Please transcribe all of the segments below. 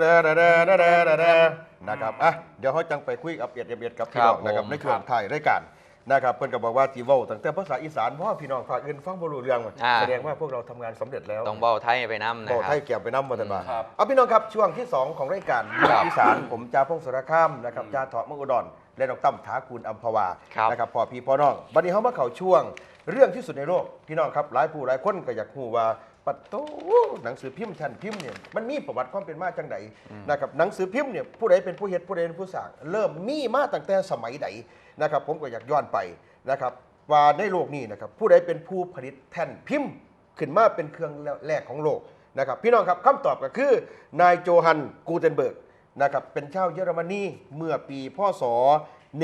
เดเดเดเดเดเดเดนะครับอะเดี๋ยวเขาจังไปคุยกับเอียดเอียดกับพี่น้องครับนะครับผมในช่วงถ่ายรายการนะครับเพิ่นก็บอกว่าจีเว้าตั้งแต่ภาษาอีสานเพราะว่าพี่น้องภาคอื่นฟังบ่รู้เรื่องอ่าแสดงว่าพวกเราทำงานสำเร็จแล้วต้องเบ้าไทยไปน้ำนะบอกครัให้บเกี่ยวไปน้ำมาตันบาครับเอาพี่น้องครับช่วงที่ 2 ของรายการครับอีสานผมจาพงศสารคามนะครับจาเถาะเมืองอุดรและน้องตั้มถาคูณอัมพวาครับนะครับพอพี่พ่อน้องวันนี้เขามาเข้าช่วง เรื่องที่สุดในโลกพี่น้องครับหลายผู้หลายคนก็อยากรู้ว่า ปัตโตหนังสือพิมพ์ชั้นพิมพ์เนี่ยมันมีประวัติความเป็นมาจังไดนะครับหนังสือพิมพ์เนี่ยผู้ใดเป็นผู้เฮ็ดผู้ใดเป็นผู้สร้างเริ่มมีมาตั้งแต่สมัยใดนะครับ ผมก็อยากย้อนไปนะครับว่าในโลกนี้นะครับผู้ใดเป็นผู้ผลิตแท่นพิมพ์ขึ้นมาเป็นเครื่องแรกของโลกนะครับพี่น้องครับคำตอบก็คือนายโจฮันกูเทนเบิร์กนะครับเป็นชาวเยอรมนีเมื่อปีพศ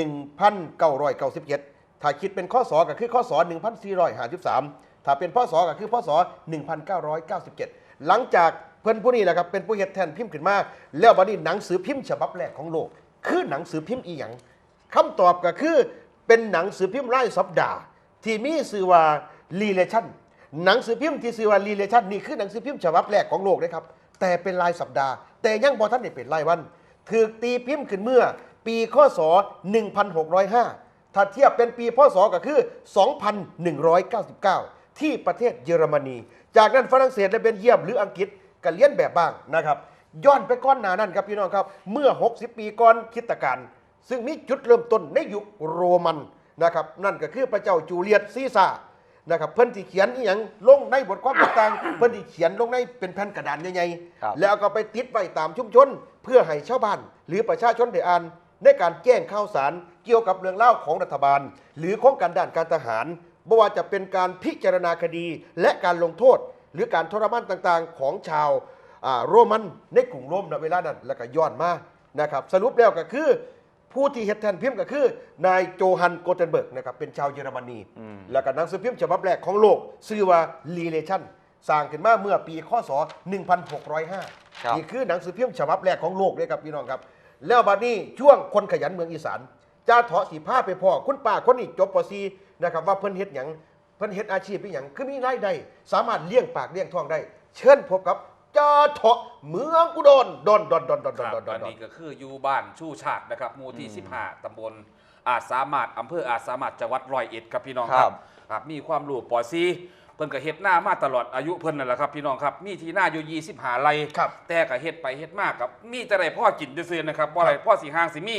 1997 ถ้าคิดเป็นข้อศก็คือข้อศ 1453 ถ้าเป็นพศก็คือพศ1997 หลังจากเพื่อนผู้นี้แหละครับเป็นผู้เฮ็ดแทนพิมพ์ขึ้นมาแล้วบัดนี้หนังสือพิมพ์ฉบับแรกของโลก คือหนังสือพิมพ์อีหยังคำตอบก็คือเป็นหนังสือพิมพ์รายสัปดาห์ ที่มีชื่อว่า Relation หนังสือพิมพ์ที่ชื่อว่า Relation นี่คือหนังสือพิมพ์ฉบับแรกของโลกนะครับแต่เป็นรายสัปดาห์ แต่ยังบ่ท่านได้เป็นรายวันถูกตีพิมพ์ขึ้นเมื่อ ปีคศ1605 ถ้าเทียบเป็นปีพศก็คือ 2199 ที่ประเทศเยอรมนี จากนั้นฝรั่งเศสและเบลเยียมหรืออังกฤษก็เลียนแบบบ้างนะครับย้อนไปก้อนหนานั้นครับพี่น้องครับ เมื่อ 60 ปีก่อนคริสตกาลซึ่งมีจุดเริ่มต้นในยุคโรมันนะครับนั่นก็คือพระเจ้าจูเลียสซีซ่าร์นะครับเพิ่นที่เขียนอีหยังลงในบทความต่างๆ เพิ่นที่เขียนลงในเป็นแผ่นกระดานใหญ่ครับๆแล้วก็ไปติดไว้ตามชุมชน เพื่อให้ชาวบ้าน หรือประชาชนได้อ่านในการแจ้งข่าวสารเกี่ยวกับเรื่องเล่าวของรัฐบาล หรือโครงการด้านการทหาร ไม่ว่าจะเป็นการพิจารณาคดีและการลงโทษ หรือการทรมานต่างๆ ของชาวอ่าโรมันในกรุงโรมในเวลานั้นแล้วก็ย้อนมานะครับสรุปแล้วก็คือผู้ที่เฮ็ดแทนพิมพ์ก็คือนายโจฮันโกเทนเบิร์กนะครับเป็นชาวเยอรมนี แล้วก็หนังสือพิมพ์ฉบับแรกของโลกชื่อว่า Relation สร้างขึ้นมาเมื่อปีคศ1605ครับนี่คือหนังสือพิมพ์ฉบับแรกของโลกเลยครับพี่น้องครับ แล้วบัดนี้ช่วงคนขยันเมืองอีสานจ้าเถาะสีผ้าไปพ่อคุณป้าคนนี้จบปซี นะครับว่าเพิ่นเฮ็ดหยังเพิ่นเฮ็ดอาชีพเป็นหยังคือมีรายได้สามารถเลี้ยงปากเลี้ยงท้องได้ เชิญพบกับจ้าเถาะเมืองอุดรดอนดอนดอนดอนดคอนรับดอนดออันนดอนนี้ก็คืออยู่บ้านชูชาตินะครับหมู่ที่ 15ตำบลอาจสามารถอำเภออาจสามารถจังหวัดร้อยเอ็ดครับพี่น้องคครัรับบครับมีความรู้ปอซีเพิ่นก็เฮ็ดหน้ามาตลอดอายุเพิ่นนั่นแหละครับพี่น้องครับมีที่หน้าอยู่25ไร่ครับแต่ก็เฮ็ดไปเฮ็ดมากครับมีแต่ได้พ่อกินซื่อๆนะครับบ่อะไรพ่อสิห้างสิมี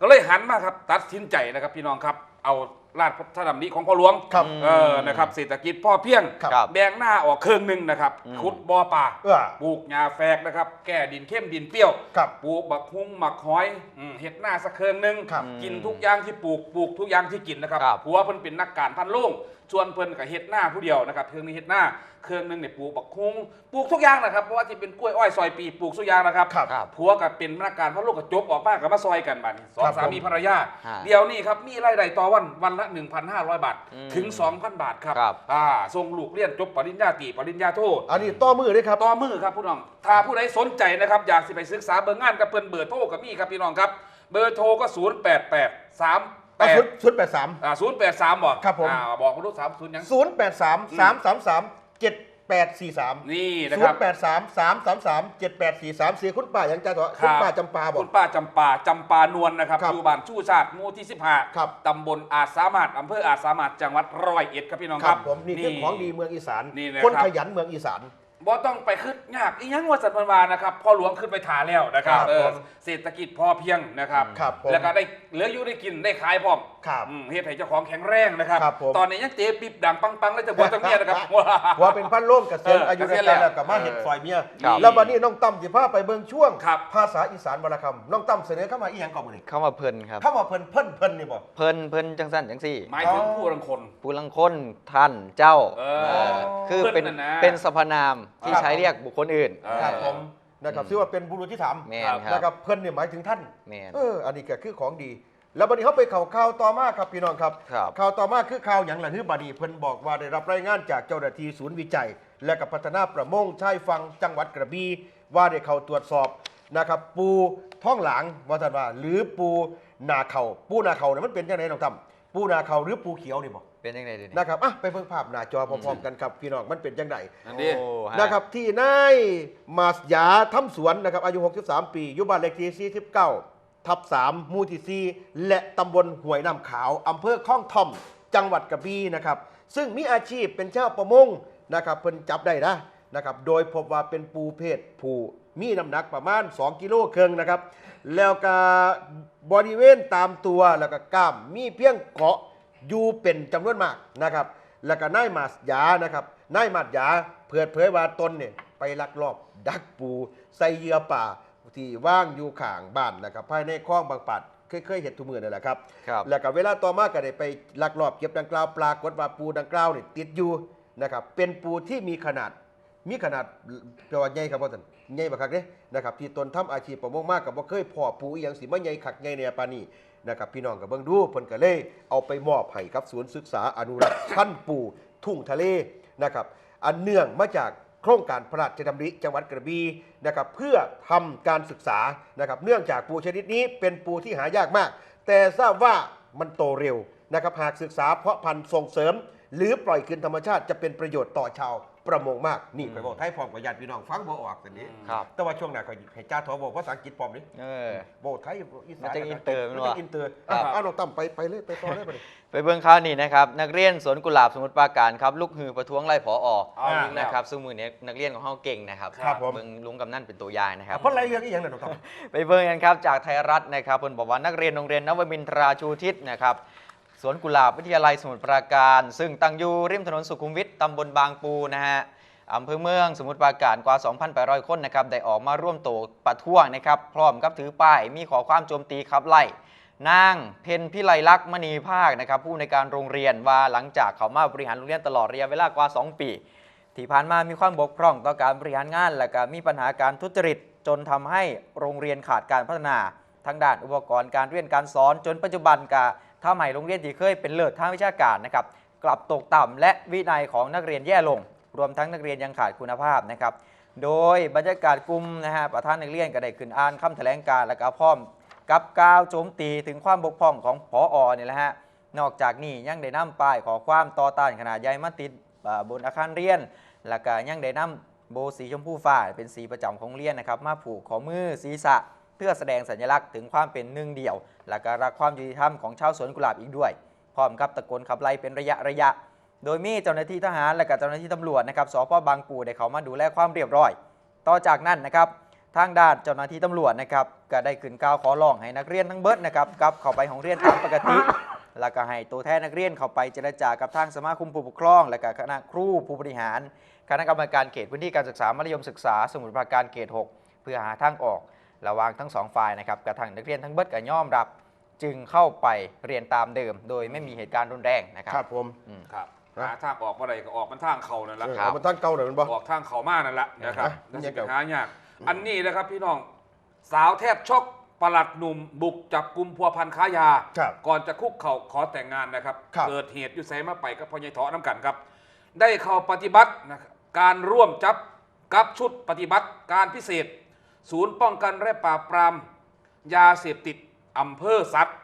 ก็เลยหันมาครับตัดสินใจนะครับพี่น้องครับเอา ราชพระดำริของพ่อหลวงครับเออนะครับเศรษฐกิจพ่อเพียงครับแบ่งหน้าออกครึ่งหนึงนะครับขุดบ่อป่าเอื้อ ปลูกหญ้าแฝกนะครับ แก้ดินเข้มดินเปรี้ยวครับ ปลูกบักฮุ้งหมักหอยอืมเห็ดหน้าสักเครื่องหนึงครับ กินทุกอย่างที่ปลูกปลูกทุกอย่างที่กินนะครับครับ ผัวเพิ่นเป็นนักการพันโล่งชวนเพิ่นกับเห็ดหน้าผู้เดียวนะครับเครื่องนี้เห็ดหน้าเครื่องหนึงเนี่ยปลูกบักฮุ้งปลูกทุกอย่างนะครับเพราะว่าที่เป็นกล้วยอ้อยซอยปีปลูกทุกอย่างนะครับครับครับผัวกับเป็นนักการพันโล่งกับจบออกมากับมาซอยกันบัดนี้สองครับสามีภรรยา ฮะเดี๋ยวนี้ครับมีรายได้ต่อวันวันละ 1,500 บาทอืมถึง 2,000 บาทครับครับ อ่าส่งลูกเรียนจบปริญญาตรีปริญญาโท อันนี้ต่อมือด้วยครับ ต่อมือครับผู้น้อง ถ้าผู้ใดสนใจนะครับ อยากสิไปศึกษาเบอร์งานกับเพิ่นเบอร์โทรกับมี่ครับพี่น้องครับ เบอร์โทรก็ 0 8 8 3 อะ8ชุดชุดแปดสามอ่า0 8 3บ่ครับผมอ่าบอกมาดู3 0ยังศูนย์แปดสามสามสามสามเจ็ดแปดสี่สามนี่นะศูคนรับย์แปดสามสามสามสามเจ็ดแปดสี่สามเสียคุณป้ายังจ้าเถอะคคุณรับป้าจำปาบอกคุณป้าจำปาจำปานวลนะครับครับอยู่บ้านชู้ชาติหมู่ที่15ครับตำบลอาจสามารถอำเภออาจสามารถจังหวัดร้อยเอ็ดครับพี่น้องคครัรับบผมนี่คือของดีเมืองอีสานนี่นะครับคนขยันเมืองอีสาน บ่ต้องไปขึ้นยากอีหยังว่าสันพันวานะครับพ่อหลวงขึ้นไปถาแล้วนะครับครับเออผมเศรษฐกิจพอเพียงนะครับ ครับผมแล้วก็ได้เหลืออยู่ได้กินได้ขายพร้อมครับอืมเฮ็ดให้เจ้าของแข็งแรงนะครับ ครับผม ตอนนี้ยังเจ๊ปิบดังปังๆ แล้วจะบวชตั้งเมียนะครับ ว่าเป็นพันโล่มเกษียณเอออายุเกษีรายยณการแล้แล้ววกับมาเห็ดซอยเมีย ครับ แล้ววันนี้น้องตั้มสิพาไปเบิ่งช่วง ครับ ภาษาอีสานวรรณคำน้องตั้มเสนอเข้ามาอีหยังก่อนมื้อนี้เข้ามาเพลินครับ เข้ามาเพิ่นเพิ่นเพิ่นนี่บ่ เพลินเพลินจังสั้นจังสี่หมายถึงผู้รังคน ผู้ลังคนท่านเจ้าเออ เออคือเป็นเพิ่นน่ะนะ เป็นสรรพนาม ที่ครับใช้เรียกบุคคลอื่นเออครับผมนะครับชื่อว่าเป็นบุรุษที่ถามแมนคนะรับครับเพิ่นเนี่ยหมายถึงท่านแมนเอออันนี้ก็คือของดี แล้วบัดนี้เขาไปข่าวข่าวต่อมาครับพี่น้องครับครับ ข่าวต่อมาคือข่าวอย่างไรคือบัดนี้เพิ่นบอกว่าได้รับรายงานจากเจ้าหน้าที่ศูนย์วิจัย และกับพัฒนาประมงชายฝั่งจังหวัดกระบี่ว่าได้เข้าตรวจสอบนะครับปูท้องหลางว่าท่านว่าหรือปูนาเขาปูนาเขาเนี่ยมันเป็นยังไงน้องตั้มปูนาเขาหรือปูเขียวนี่บอก เป็นยังไงดีนี่นะครับอะไปเบิ่งภาพหน้าจอพร้อมๆกันครับพี่น้องมันเป็นจังไดอันนี้โอ้ฮนะครับที่นายมาสยาทำสวนนะครับอายุ 63 ปีอยู่บ้านเลขที่49ทับ3หมู่ที่4และตำบลห้วยน้ำขาวอำเภอคลองทอม จังหวัดกระบี่นะครับ ซึ่งมีอาชีพเป็นเจ้าประมงนะครับเพิ่นจับได้นะนะครับ โดยพบว่าเป็นปูเพศผู้มีน้ำหนักประมาณ 2 กิโลครึ่งนะครับ แล้วก็บริเวณตามตัวแล้วก็กล้ามมีเพียงเกาะ อยู่เป็นจำนวนมากนะครับ แล้วก็นายมาสยานะครับนายมาสยาเปิดเผยว่าตนเนี่ยไปลักลอบดักปูใส่เหยื่อป่าที่ว่างอยู่ข้างบ้านนะครับภายในคลองบางปัดเคยเคยเห็นทุกมือนั่นแหละครับ ครับ แล้วก็เวลาต่อมาก็ได้ไปลักลอบเก็บดังกล่าวปรากฏว่าปูดังกล่าวนี่ติดอยู่นะครับเป็นปูที่มีขนาด มีขนาดแปลว่าใหญ่ครับพ่อท่านใหญ่บักคักเด้นะครับที่ตนทำอาชีพประมงมากกับบ่เคยพอปูอหย่างสิมาใหญ่คักใหญ่เนี่ยปานนี้ นะครับพี่น้องก็เบิ่งดูเพิ่นก็เลยเอาไปมอบให้กับศูนย์ศึกษาอนุรักษ์พันธุ์ปูทุ่งทะเลนะครับอันเนื่องมาจากโครงการพระราชดำริจังหวัดกระบี่นะครับเพื่อทำการศึกษานะครับเนื่องจากปูชนิดนี้เป็นปูที่หายากมาก แต่ทราบว่ามันโตเร็วนะครับหากศึกษาเพาะพันธุ์ส่งเสริม หรือปล่อยคืนธรรมชาติจะเป็นประโยชน์ต่อชาว ประมงมากนี่ไปบอกไทยพร้อมกับญาติพี่น้องฟังบ่ออกแต่นี้ครับแต่ว่าช่วงหน้าก็ให้จ้าทอบอกภาษาอังกฤษพร้อมนี่เออบอกไทยอีสานมันจะอินเตอร์มัมันนจะวะอินเตอร์ครัอะบเอาน้องตั้มไปไปเลยไปต่อเลยไปเลยไปเบิ่งข่าวนี้นะครับนักเรียนสวนกุหลาบสมุทรปราการครับลูกฮือประท้วงไล่ผออเอาอีกแล้วนะครับซึ่งมือนี้นักเรียนของเฮาเก่งนะครับครับผมเบิ่งลุงกำนันเป็นตัวอย่างนะครับเพราะอะไรเรื่องอีกอย่างน่ะน้องตั้มไปเบิ่งกันครับจากไทยรัฐนะครับเพิ่นบอกว่านักเรียนโรงเรียนนวมินทราชูทิศนะครับ สวนกุหลาบวิทยาลัยสมุทรปราการ ซึ่งตั้งอยู่ริมถนนสุขุมวิทตำบลบางปูนะฮะอำเภอเมืองสมุทรปราการกว่า 2,800 คนนะครับได้ออกมาร่วมโตประท้วงนะครับ พร้อมกับถือป้ายมีขอความโจมตีขับไล่นางเพนพิไลลักษณ์มณีภาคนะครับผู้ในการโรงเรียนว่าหลังจากเขามาบริหารโรงเรียนตลอดระยะเวลากว่า 2 ปี ที่ผ่านมามีความบกพร่องต่อการบริหารงาน และก็มีปัญหาการทุจริต จนทำให้โรงเรียนขาดการพัฒนาทั้งด้านอุปกรณ์การเรียนการสอนจนปัจจุบันกา ทำให้โรงเรียนที่เคยเป็นเลิศทางวิชาการนะครับกลับตกต่ำและวินัยของนักเรียนแย่ลง รวมทั้งนักเรียนยังขาดคุณภาพนะครับโดยบรรยากาศกลุ่มนะฮะประธานนักเรียนก็ได้ขึ้นอ่านคำแถลงการและก็พร้อม กับกาวโจมตีถึงความบกพร่องของพออเนี่ยแหละฮะนอกจากนี้ยังได้นำป้ายขอความต่อต้านขนาดใหญ่มาติดบนอาคารเรียน และก็ยังได้นำโบสีชมพูฟ้าเป็นสีประจำของเรียนนะครับมาผูกข้อมือศีรษะ พื่อแสดงสัญลักษณ์ถึงความเป็นหนึ่งเดียว และก็รักความยุติธรรมของชาวสวนกุหลาบอีกด้วย พร้อมกับตะโกนขับไล่เป็นระยะระยะ โดยมีเจ้าหน้าที่ทหารและก็เจ้าหน้าที่ตำรวจนะครับสพบางปูได้เขามาดูแลความเรียบร้อย ต่อจากนั้นนะครับทางด้านเจ้าหน้าที่ตำรวจนะครับก็ได้ขึ้นก้าวขอร้องให้นักเรียนทั้งเบิดนะครับกลับเข้าไปของเรียนตามปกติ แล้วก็ให้ตัวแทนนักเรียนเข้าไปเจรจากับทางสมาคมผู้ปกครอง และก็คณะครูผู้บริหาร คณะกรรมการเขตพื้นที่การศึกษามัธยมศึกษา สมุทรปราการเขต 6 เพื่อหาทางออก ระหว่างทั้งสองฝ่ายนะครับกระทั่งนักเรียนทั้งเบิดก็ยอมรับ จึงเข้าไปเรียนตามเดิม โดยไม่มีเหตุการณ์รุนแรงนะครัครับผม อืม ครับครับหาทางออกมาไรก็ออกมันทางเขานั่นแหละเออครับเอามาตั้งเก่าหน่อยมันบอก ออกทางเขามากนั่นแหละนะครับอะนั่นเนี่สิยเป็นเก่าหายาก อันนี้นะครับพี่น้องสาวแทบช็อกประหลัดหนุ่ม บุกจับกลุ่มพัวพันค้ายา ครับก่อนจะคุกเข่าขอแต่งงานนะครับ ครับ เกิดเหตุอยู่ไซมาไปกับพ่อใหญ่เถาะน้ำกันครับ ได้เข้าปฏิบัตินะครับการร่วมจับกับชุดปฏิบัติการพิเศษ ศูนย์ป้องกันและปราบปรามยาเสพติดอำเภอสัตว์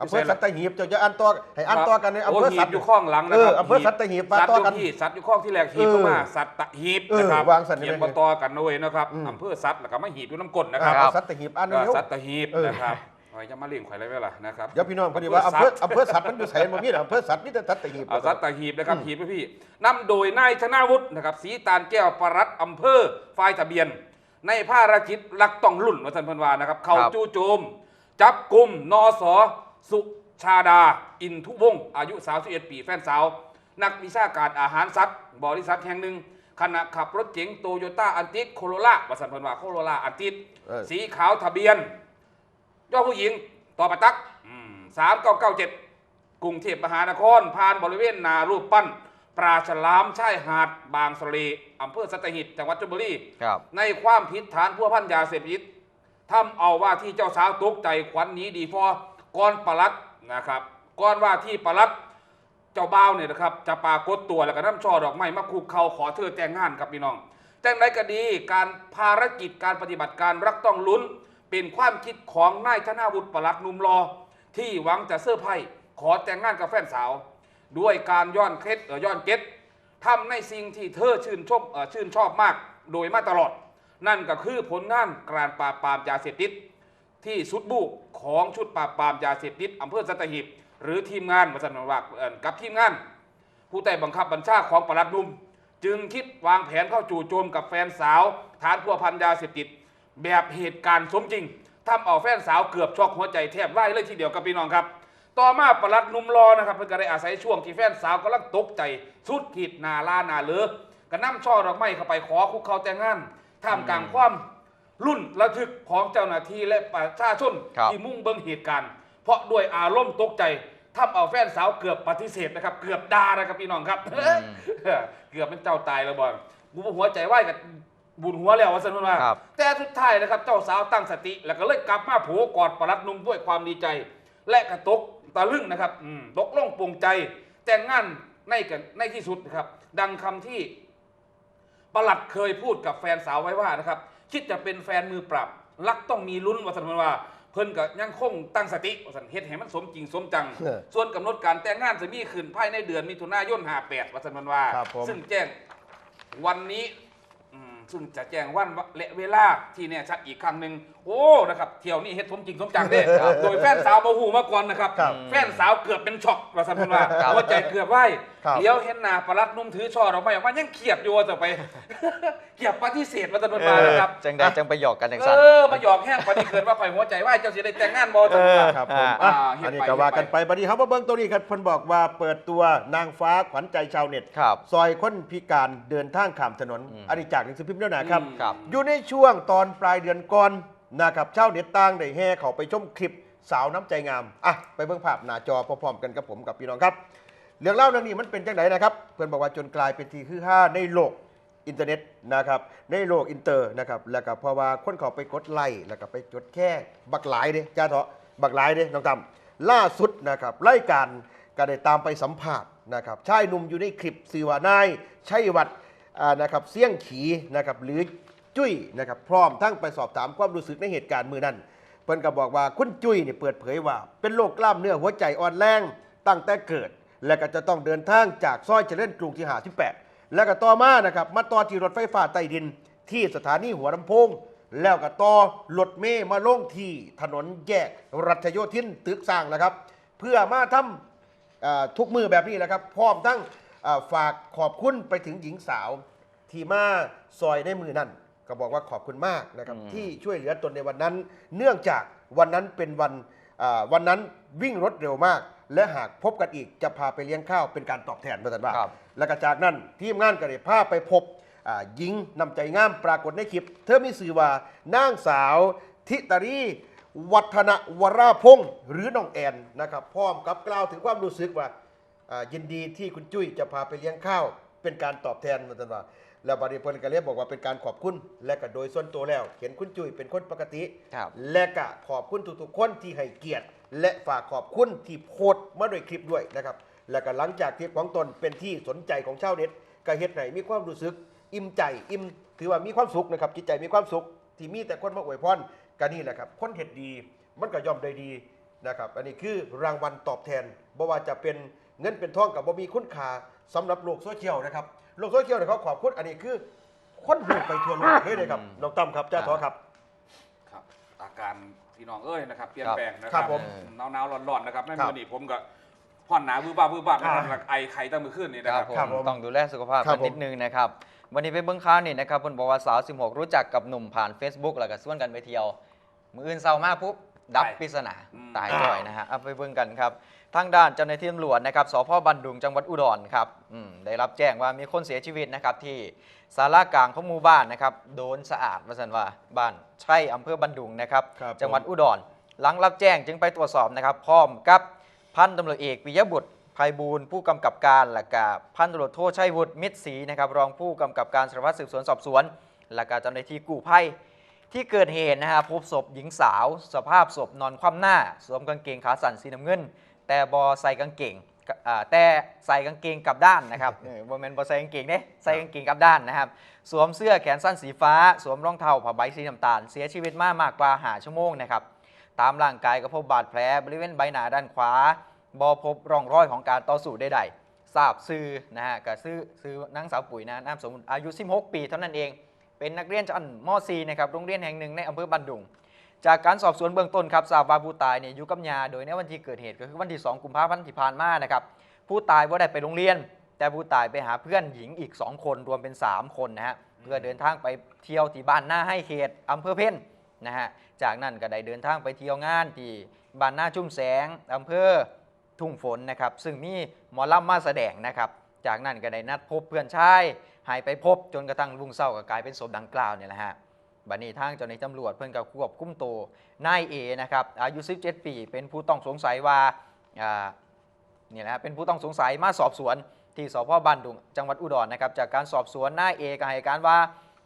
อำเภอสัตหีบเจ้าจะอันต่อให้อันต่อกันในอำเภอโหีสับตอยู่ข้องหลังนะครัเอออำเภอสัตหีบมาสัตว์ต่ออยู่กันที่สัตว์อยู่ข้องที่แรกหีบเออเข้ามาสัตหีบเออนะครับวางสัตว์เขียนได้ไหมมาต่อกันนะเว้ยนะครับอืมอำเภอสัตว์แล้วก็มาหีบอยู่น้ำกลนนะคครัรับบสัตหีบอันก็เดียวสัตหีบเออนะครับโอ้ยจะมาเลี้ยงไข่อะไรไว้ล่ะนะครับเดี๋ยวพี่น้องพอดีว่าอำเภออำเภอสัตว์มันอยู่ไสบ่มีน่ะอำเภอสัตว์นี่แต่สัตหีบเอาสัตหีบนะครับหีบไปพี่นำโดยนายธนาวุฒินะครับสีตาลแก้วปรัดอำเภอฝ่ายทะเบียน ในภารกิจลักต้องรุ่นวัฒนพันวานะครับ เข้าครับ จู่โจม จับกลุ่มนสสุชาดา อินทุวงศ์อายุ 31 ปีแฟนสาว นักวิชาการอาหารสัตว์ บริษัทแห่งหนึ่ง ขณะขับรถเก๋งโตโยต้าอันติสโคโรล่าวัฒนพันวาโคโรล่าอันติสเออ สีขาวทะเบียน ยอดผู้หญิง ต่อประตักสามเก้าเก้าเจ็ดกรุงเทพมหานคร ผ่านบริเวณนารูปปั้น ปราฉลามชายหาดบางสะเลอำเภอสัตหีบจังหวัดชลบุรีครับ ในความผิดฐานพัวพันยาเสพติดทำเอาว่าที่เจ้าสาวตกใจขวัญหนีดีฟอก่อนปลัดนะครับก่อนว่าที่ปลัดเจ้าบ่าวเนี่ยนะครับจะปรากฏตัวแล้วก็น้ำช่อดอกไม้มาคุกเขาขอเธอแต่งงานครับพี่น้องแต่งไรก็ดีการภารกิจการปฏิบัติการรักต้องลุ้น เป็นความคิดของนายธนาวุฒิปลัดหนุ่มรอ ที่หวังจะเสื้อร์ไพ่ขอแต่งงานกับแฟนสาว ด้วยการย้อนเคล็ดเออย้อนเก็ตทำในสิ่งที่เธอชื่นชมเออชื่นชอบมากโดยมาตลอด นั่นก็คือผลงานการปราบปรามยาเสพติดที่สุดบุกของชุดปราบปรามยาเสพติดอำเภอสัตหีบหรือทีมงานมาสนว่าเอ่อกับทีมงาน ผู้ใต้บังคับบัญชาของปลัดนุ่ม จึงคิดวางแผนเข้าจู่โจมกับแฟนสาว ฐานพัวพันยาเสพติด แบบเหตุการณ์สมจริงทำเอาแฟนสาวเกือบช็อกหัวใจแทบไหวเลยทีเดียวกับพี่น้องครับ ต่อมาปลัดหนุ่มรอนะครับเพื่อก็ได้อาศัยช่วงที่แฟนสาวกำลังตกใจสุดขีดหนาลาหนาเลือกระนำช่อดอกไม้เข้าไปขอคุกเขาแต่งงานท่ามกลางความรุ่นระทึกของเจ้าหน้าที่และประชาชนครับที่มุ่งเบิ่งเหตุการณ์ เพราะด้วยอารมณ์ตกใจทำเอาแฟนสาวเกือบปฏิเสธนะครับ เกือบด่านะครับพี่น้องครับ เกือบเป็นเจ้าตายแล้วบอลกูบ่หัวใจไหวกับบุญหัวแล้วว่าสนุนว่าครับแต่สุดท้ายนะครับเจ้าสาวตั้งสติ แล้วก็เลยกลับมาโผกอดปลัดหนุ่มด้วยความดีใจ และกระตก ตะลึงนะครับอืมตกลงปรงใจ แต่งงานในกันในที่สุดนะครับ ดังคำที่ประหลัดเคยพูดกับแฟนสาวไว้ว่านะครับ คิดจะเป็นแฟนมือปรับ รักต้องมีลุ้นว่าสันว่า เพิ่นก็ยังคงตั้งสติว่าสันเฮ็ดให้มันสมจริงสมจังเออส่วนกำหนดการแต่งงานจะมีขึ้นภายในเดือนมิถุนายน58ว่าสันว่าครับผมซึ่งแจ้งวันนี้อืม ซึ่งจะแจ้งวันและเวลาที่แน่ชัดอีกครั้งหนึ่งโอ้นะครับเที่ยวนี้เฮ็ดสมจริงสมจังเด้ครับโดยแฟนสาวบ่ฮู้มาก่อนนะครับ ครับ แฟนสาวเกือบเป็นช็อกว่าสันว่าครับหัวใจเกือบไหว ครับเลี้ยวเห็นหน้าปลัดนุ่มถือช่อดอกไม้ออกมายังเขียบอยู่ว่าจะไป เขียบปฏิเสธมาตลอดมานะครับจังใดจังไปหยอกกันจังเอสันอมาหยอกแห้งปฏิเกินว่าข่อยหัวใจไหวเจ้าสิได้แต่งงานบ่จังเออครับผมอ่าอะเฮ็ดไปอันนี้ก็ว่ากันไปบัดนี้ครับว่าเบิ้งตัวนี้ครับเพิ่นบอกว่าเปิดตัวนางฟ้าขวัญใจชาวเน็ตครับซอยคนพิการเดินทางข้ามถนนอืมอันนี้จากหนังสือพิมพ์เจ้าหนาครับอืมครับ อยู่ในช่วงตอนปลายเดือนก่อนนะครับชาวเน็ตต่างได้แห่เขาไปชมคลิปสาวน้ำใจงามอะไปเบิ่งภาพหน้าจอพร้อมๆกันกับผมกับพี่น้องครับ เรื่องเล่าเรื่องนี้มันเป็นจังไดนะครับ เพื่อนบอกว่าจนกลายเป็นที่คือห้าในโลกอินเทอร์เน็ตนะครับในโลกอินเตอร์นะครับแล้วก็เพราะว่าคนเขาไปกดไลค์แล้วก็ไปจดแค่บักหลายเด้จ้าเถาะบักหลายเด้น้องตำล่าสุดนะครับรายการก็ได้ตามไปสัมภาษณ์นะครับชายหนุ่มอยู่ในคลิปสื่อว่านายชัยวัฒน์นะครับเสี่ยงขีนะครับหรือจุ้ยนะครับพร้อมทั้งไปสอบถามความรู้สึกในเหตุการณ์มือนั้น เพิ่นก็บอกว่าคุณจุ้ยเนี่ยเปิดเผยว่า เป็นโรคกล้ามเนื้อหัวใจอ่อนแรงตั้งแต่เกิด และก็จะต้องเดินทางจากซอยเจริญกรุงที่หา18แล้วก็ต่อมานะครับมาต่อที่รถไฟฟ้าใต้ดิน ที่สถานีหัวลำโพง แล้วก็ต่อรถเมย์มาลงที่ถนนแยกรัชโยธินตึกสร้างนะครับ เพื่อมาทำอ่าทุกมือแบบนี้แหละครับ พร้อมทั้งอ่าฝากขอบคุณไปถึงหญิงสาวที่มาซอยในมือนั่นก็บอกว่าขอบคุณมากนะครับอืมที่ช่วยเหลือตนในวันนั้น เนื่องจากวันนั้นเป็นวันอ่าวันนั้นวิ่งรถเร็วมาก และหากพบกันอีกจะพาไปเลี้ยงข้าวเป็นการตอบแทนมาสันว่าครับ แล้วก็จากนั้นทีมงานก็ได้พาไปพบอ่าหญิงนำใจงามปรากฏในคลิป เธอมีสื่อว่านางสาว ทิตารีวัฒนวราพงศ์หรือน้องแอนนะครับพร้อมกับกล่าวถึงความรู้สึกว่า อ่ายินดีที่คุณจุ้ยจะพาไปเลี้ยงข้าว เป็นการตอบแทนมาตลอดแล้วบริพลก็เรียกบอกว่าเป็นการขอบคุณ และก็โดยส่วนตัวแล้ว เห็นคุณจุ้ยเป็นคนปกติ ครับ และก็ขอบคุณทุกๆคนที่ให้เกียรติ และฝากขอบคุณที่โพสต์มาด้วยคลิปด้วยนะครับ และก็หลังจากคลิปของตนเป็นที่สนใจของชาวเน็ตก็เฮ็ดให้มีความรู้สึก อิ่มใจอิ่มถือว่ามีความสุขนะครับจิตใจมีความสุข ที่มีแต่คนมาอวยพรก็นี่แหละครับคนเฮ็ดดีมันก็ย่อมได้ดีนะครับอันนี้คือรางวัลตอบแทนบ่ว่าจะเป็นเงินเป็นทองกับบ่มีคุณค่าสำหรับโลกโซเชียลนะครับโลกโซเชียลเนี่ยเขาขอบคุณอันนี้คือคนหูไปทั่วโลกเลยนะครับน้องตั้มครับจ้าทอครับ ครับอาการ พี่น้องเอ้ยนะครับเปลี่ยนครับแปลงนะคครัรับบผมหนาวหนาวๆร้อนๆนะครับในครับมือนี้ผมก็พ่อนหนาววืบบ้าบวืบบ้าบนะครับอ่าแล้วไอไข่ตั้งมือขึ้นนี่คนะรัครับบ ผมครับผมต้องดูแลสุขภาพครักับนผมนิดนึงนะครับ วันนี้ไปเบื้องค้าวนี่นะครับเพิ่นบอกว่าสาว 16 รู้จักกับหนุ่มผ่าน Facebook แล้วก็ส่วนกันไปเที่ยว มืออื่นเศร้ามากปุ๊บ ดับตายปริศนาอืม ตายจ่อยนะฮะเอาไปเบิ่งกันครับทางด้านเจ้าหน้าที่ตำรวจนะครับสพบันดุงจังหวัดอุดรครับอืมได้รับแจ้งว่ามีคนเสียชีวิตนะครับที่ศาลากลางของหมู่บ้านนะครับโดนสะอาดว่าสันว่าบ้านใช่อำเภอบันดุงนะครับ ครับจังหวัดอุดร หลังรับแจ้งจึงไปตรวจสอบนะครับ พร้อมกับพันตำรวจเอกปิยบุตรภัยบูลย์ผู้กำกับการและกาพันตำรวจโทชัยวุฒิมิตรศรีนะครับรองผู้กำกับการสารวัตรสืบสวนสอบสวน และกาเจ้าหน้าที่กู้ภัย ที่เกิดเหตุนะฮะพบศพหญิงสาว สภาพศพนอนคว่ำหน้า สวมกางเกงขาสั้นสีน้ำเงิน แต่บอใส่กางเกงกะอ่าแต่ใส่กางเกงกลับด้านนะครับ เออบอแมนบอใส่กางเกงเด้ใส่กางเกงกลับด้านนะครับ สวมเสื้อแขนสั้นสีฟ้า สวมรองเท้าผ้าใบสีน้ำตาล เสียชีวิตมากมากกว่าหาชั่วโมงนะครับ ตามร่างกายก็พบบาดแผลบริเวณใบหน้าด้านขวาบอพบร่องรอยของการต่อสู้ใดๆทราบซื้อนะฮะก็ซื้อซื้อนางสาวปุ๋ยนะนามสมมุติอายุ 16 ปีเท่านั้นเอง เป็นนักเรียนชั้นม .4 นะครับโรงเรียนแห่งหนึ่งในอำเภอบันดุง จากการสอบสวนเบื้องต้นครับทราบว่าผู้ตายเนี่ยอยู่กับยาโดยในวันที่เกิดเหตุก็คือวันที่ 2 กุมภาพันธ์ที่ผ่านมานะครับผู้ตายว่าได้ไปโรงเรียน แต่ผู้ตายไปหาเพื่อนหญิงอีก 2 คนรวมเป็น 3 คนนะฮะเพื่อเดินทางไปเที่ยวที่บ้านหน้าให้เขตอำเภอเพ่นนะฮะจากนั้นก็ได้เดินทางไปเที่ยวงานที่บ้านหน้าชุ่มแสงอำเภอทุ่งฝนนะครับซึ่งมีหมอลำมาแสดงนะครับจากนั้นก็ได้นัดพบเพื่อนชาย หายไปพบจนกระทั่งลุงเศร้าก็กลายเป็นศพดังกล่าวเนี่ยแหละฮะบัดนี้ทางเจ้าหน้าที่ตำรวจเพิ่อนก็ควบคุมตัวนายเอนะครับอายุ 17 ปี เป็นผู้ต้องสงสัยว่าอ่าเนี่ยนะฮะเป็นผู้ต้องสงสัยมาสอบสวนที่สพบ้านดุงจังหวัดอุดรนะครับจากการสอบสวนนายเอก็ให้การว่า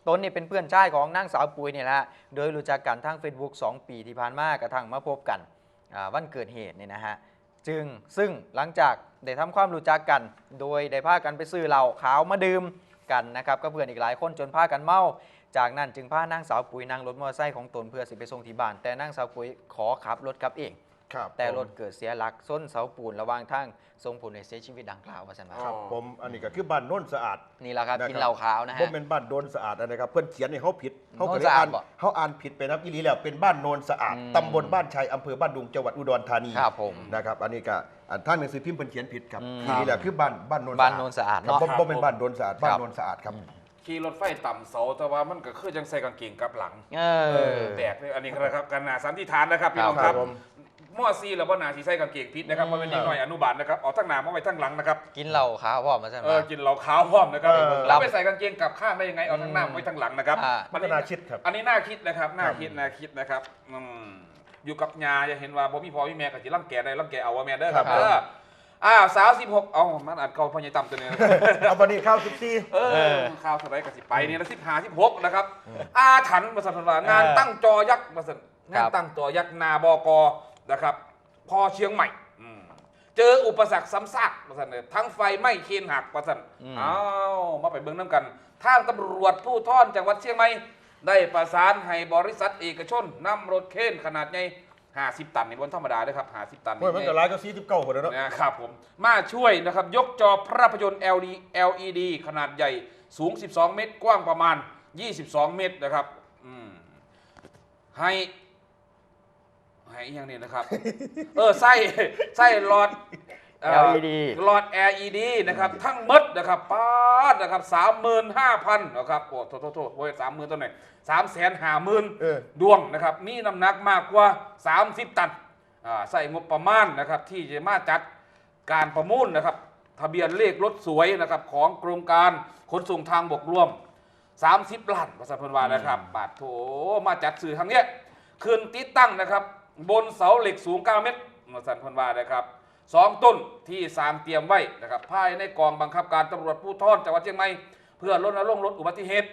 ตนนี่เป็นเพื่อนชายของนางสาวปุยเนี่ยแหละโดยรู้จักกันทาง Facebook 2 ปีที่ผ่านมากระทั่งมาพบกันอ่าวันเกิดเหตุเนี่ยนะฮะจึงซึ่งหลังจากได้ทำความรู้จักกัน โดยได้พากันไปซื้อเหล้าขาวมาดื่ม กันนะครับก็เพื่อนอีกหลายคนจนพากันเมาจากนั้นจึงพานางสาวปุ๋ยนั่งรถมอเตอร์ไซค์ของตนเพื่อสิไปส่งที่บ้านแต่นางสาวปุ๋ยขอขับรถครับเอง ครับแต่รถผมเกิดเสียหลักส้นเสาปูนระหว่างทางส่งผลให้เสียชีวิตดังกล่าวว่าสันว่าครับ ผมอันนี้ก็คือบ้านโน้นสะอาดนี่แหละครับนะครับกินเหล้าขาวนะบ่ฮะเป็นบ้านโนนสะอาดนะครับ เพื่อนเขียนให้เขาผิดเขาก็โนนเลยสะอาอ่าดนบ่เขาอ่านผิดไปนะครับอีหลีแล้วเป็นบ้านโนนสะอาดอืม ตำบลบ้านชัยอำเภอบ้านดุงจังหวัดอุดรธานีครับผม นะครับ อันนี้ก็อันท่านหนังสือพิมพ์เพิ่นเขียนผิดครับอืมอีหลีแล้วคือบ้านบ้านโนนบ้านโนนสะอาดครับเนาะบ่บ่เป็นบ้านโนนสะอาดบ้านครับโนนสะอาดครับ ขี่รถไฟต่ำเสาแต่ว่ามันก็คือจังใส่กางเกงกลับหลัง เอเออ อแตกเลยอันนี้ครับกันนาสันติฐานนะครับพี่น้องคครัรับบผม มอซีแล้วว่านาสีใส่กางเกงพิษนะครับอืมมันเป็นนิดหน่อยอนุบาลนะครับเอาทั้งหน้ามาไว้ทั้งหลังนะครับกินเหล้าขาวพร้อมมาสันเอว่าอกินเหล้าขาวพร้อมนะครับเออ แล้วไปใส่กางเกงกลับข้างได้ยังไงเอาทั้งหน้าอืมไว้ทั้งหลังนะครับอ่า มันก็น่าคิดครับ อันนี้น่าคิดนะครับน่าครับคิดน่าคิดนะครับอืมอยู่กับยาจะเห็นว่าบ่มีพอมีแม่กับจิร่างแก่ได้ร่างแก่เอาว่าแม่เด้อครับครับ เด้ออ้าวสาวสิบหกเอามันอ่านเก่าพญาต่ำตัวนี้นะเอาบันนี้เข้าสิบสี่ เอเอออข้าวสไลด์กับสิไปนี่นะสิบหาสิบหกนะครับ อาถรรพ์ประสันว่างานเออตั้งจอยักษ์ประสันครังานบตั้งจอยักษ์นาบก นะครับ พอเชียงใหม่อืมเจออุปสรรคซ้ำซากประสันเลยทั้งไฟไหม้เคนหักประสันอืม อ้าวมาไปเบิ่งน้ำกันทางตำรวจผู้ท่อนจังหวัดเชียงใหม่ ได้ประสานให้บริษัทเอกชนนำรถเคนขนาดใหญ่50 ตันนี่บนธรรมดาเลยครับ50 ตันโอ้ยมันก็ร้ายก็สี่สิบเก้าคนแล้วเนาะ นะครับผมมาช่วยนะครับ ยกจอภาพยนตร์ LED LED ขนาดใหญ่สูง 12 เมตร กว้างประมาณ 22 เมตรนะครับอืมให้ให้อยังนี้นะครับ เออไส้ไส้หลอดเอ่อ LED หลอด LED นะครับทั้งหมดนะครับป้าดนะครับสามหมื่นห้าพันนะครับโอ้โทษโทษโทษโอ้ยสามหมื่นตัวไหนสามแสนห้าหมื่นเออ ดวงนะครับมีน้ำหนักมากกว่า 30 ตันอ่าใส่งบประมาณนะครับที่จะมาจัดการประมูลนะครับทะเบียนเลขรถสวยนะครับของโครงการขนส่งทางบกร่วม 30ล้านภาษาพนวานะครับ บาทโถมาจัดสื่อครั้งเนี้ยคืนติดตั้งนะครับ บนเสาเหล็กสูง 9 เมตรมาสันพนวานะครับสองต้นที่สร้างเตรียมไว้นะครับภายในกองบังคับการตำรวจผู้ทอนจังหวัดเชียงใหม่เพื่อลดละลงลดอุบัติเหตุ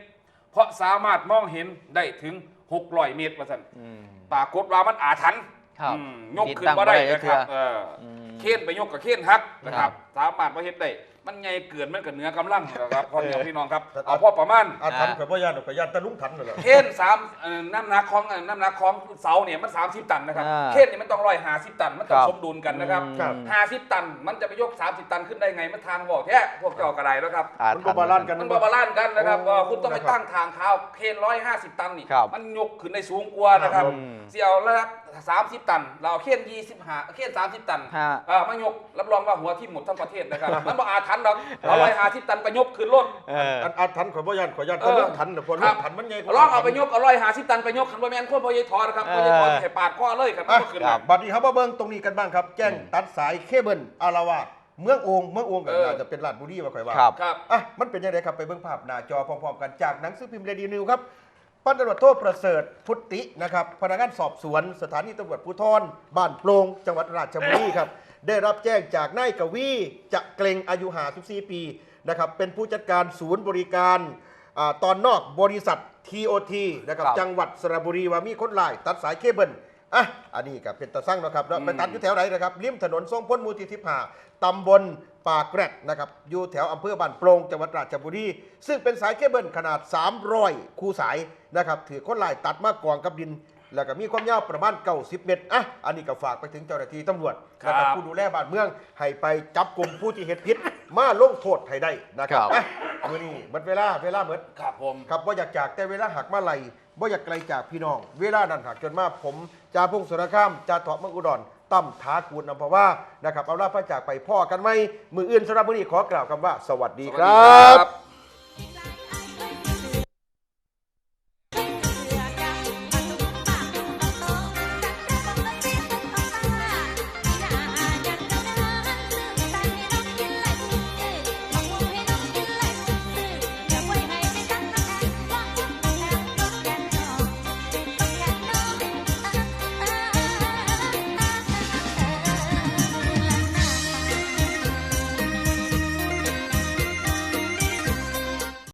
เพราะสามารถมองเห็นได้ถึง600เมตรมาสันอืมปรากฏว่ามันอาถรรพ์ครับอืมยกติดขึ้นตั้งมาได้บ่ได้นะครับเทื่อเอออมเค้นไปยกกับเค้นฮักนะคครัรับบสามารถมาเฮ็ดได้ มันไงเกิดมันกับเหนือกำลังนะครับพ่อพี่น้องพี่น้องครับครับเอาพ่อประมาณอาทันกับพ่อยานกับยานตะลุงทันนั่นแหละเค้นสามเอ่อน้ำหนักของเอ่อน้ำหนักของเสาเนี่ยมัน 30 ตันนะครับอ่าเค้นเนี่ยมันต้องร้อยห้าสิบตันมันต้องครับสมดุลกันนะครับครับห้าสิบตันมันจะไปยก 30 ตันขึ้นได้ไงมันทางบอกแท้พวกเจ้ากระไดแล้วครับอามันถรก็รพ์บาลานซ์กัน มันบาลานซ์กันนะครับโอ้ว่าคุณต้องไปนะครับตั้งทางเท้าเคนร้อยห้าสิบตันนี่ครับมันยกขึ้นในสูงกว่านะครับครับเสี่ยวแล้วสามสิบตัน เราเอาเคนยี่สิบห้าเคนสามสิบตันฮะ เออมายกรับรองว่าหัวที่หมดทั้งประเทศนะครับมันบ่อาทันหรอกเอาร้อยห้าสิบตันไปยกขึ้นรถเออ อันอาทันกับพ่อยานขอยานตะลุงทันนะพอครัลุบงทันมันไงลองเอาไปยกเอาร้อยห้าสิบตันไปยกขันบ่แมนคนพอยายถอนะครับพอยายถอเออให้ปาดข้อเลยครับมันอะบ่ขึ้นครัมาบบัดนี้ครับมาเบิ้งตรงนี้กันบ้างครับ แจ้งตัดสายเคเบิลอาราวาสเมืองโองเมืองโองก็เออ น่าจะเป็นลาดบุรีว่าค่อยว่า ครับ ครับ อะ มันเป็นยังไงครับ ไปเบิ้งภาพหน้าจอพร้อมๆกันจากหนังสือพิมพ์เรดีนิวครับ พันตำรวจโทษประเสริฐพุทธินะครับ พนักงานสอบสวน สถานีตำรวจภูธรบ้านโปรงจังหวัดราชบุรีครับ ได้รับแจ้งจากนายกวีจะเกรงอายุ54ปีนะครับเป็นผู้จัดการศูนย์บริการอ่าตอนนอกบริษัท TOT นะครับครับ จังหวัดสระบุรีว่ามีคนหลาย ตัดสายเคเบิลอะอันนี้กับเป็นตะสั่งเนาะครับแล้วไปตัดอยู่แถวไหนนะครับริมถนนทรงพ้นมูลที่ทิพาตำบลปากแกรดนะครับอยู่แถวอำเภอบ้านโปรงจังหวัดราชบุรีซึ่งเป็นสายเคเบิลขนาด 300 คู่สายนะครับถือคนหลายตัดมากกวางกับดิน แล้วก็มีความยาวประมาณ90เมตรอะอันนี้ก็ฝากไปถึงเจ้าหน้าที่ตำรวจครับและก็ผู้ดูแลบ้านเมือง ให้ไปจับกลุ่มผู้ที่เฮ็ดผิด มาลงโทษให้ได้นะครับครับ อะมื้อนี้หมดเวลาเวลาหมด ครับผม ครับบ่อยากจากแต่เวลาหักมาไหลบ่อยากไกลจากพี่น้อง เวลานั้นหักจนมาผมจาพงศรคามจาเถาะเมืองอุดรตั้มทากูลนำพะว่านะครับเอาล่าพระจากไปพ่อกันไหมมืออื่นสำหรับมื้อนี้ขอกล่าวคำว่า สวัสดีสวัสคดีรับครับอีสาน